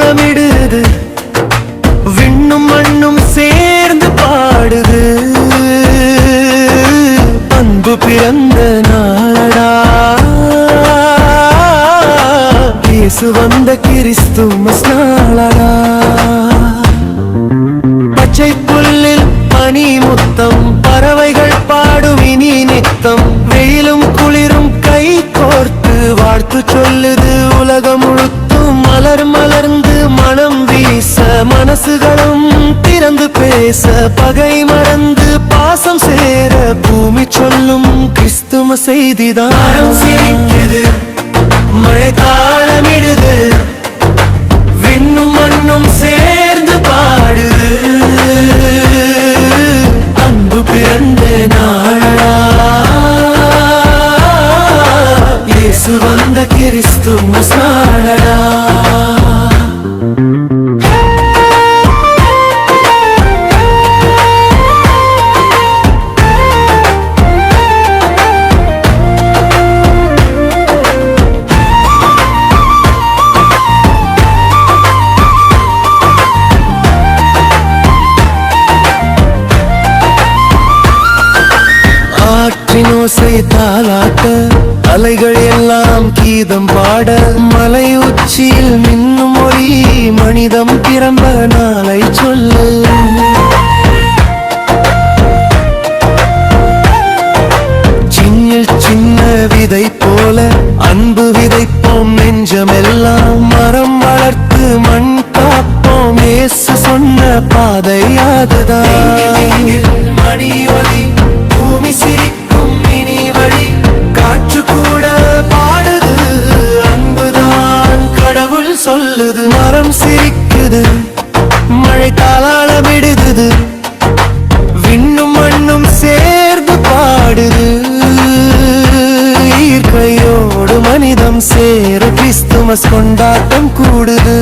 தாளமிடுது விண்ணும் மண்ணும் சேர்ந்து பாடுது. அன்பு பிறந்த நாடா இயேசு வந்த கிறிஸ்துமஸ் நாளடா. பச்சை புல்லில் பனி முத்தம் பறவைகள் பாடும் இனி நித்தம். வெயிலும் குளிரும் கை கோர்த்து வாழ்த்து சொல்லுது உலகம் முழுத்தும் மலர் மலர்ந்து மனசுகளும் திறந்து பேச பகை மறந்து பாசம் சேர பூமி சொல்லும் கிறிஸ்தும செய்திதான். சிரிக்குது மழை காலமிடுது விண்ணும் மண்ணும் சேர்ந்து பாடுது. அன்பு பிறந்த நாளா. இயேசு வந்த கிறிஸ்துமஸ் ஆற்றின் தாளாட்ட அலைகள் எல்லாம் கீதம் பாட மலை உச்சியில் மின்னும் மொழி மனிதம் பிறந்த நாளை சொல்லு. சின்ன சின்ன விதை சொல்லுது மரம் சிரிக்குது மழை தாளாளமிடுது விண்ணும் மண்ணும் சேர்ந்து பாடுது. ஈர்க்கையோடு மனிதம் சேர கிறிஸ்துமஸ் கொண்டாட்டம் கூடுது.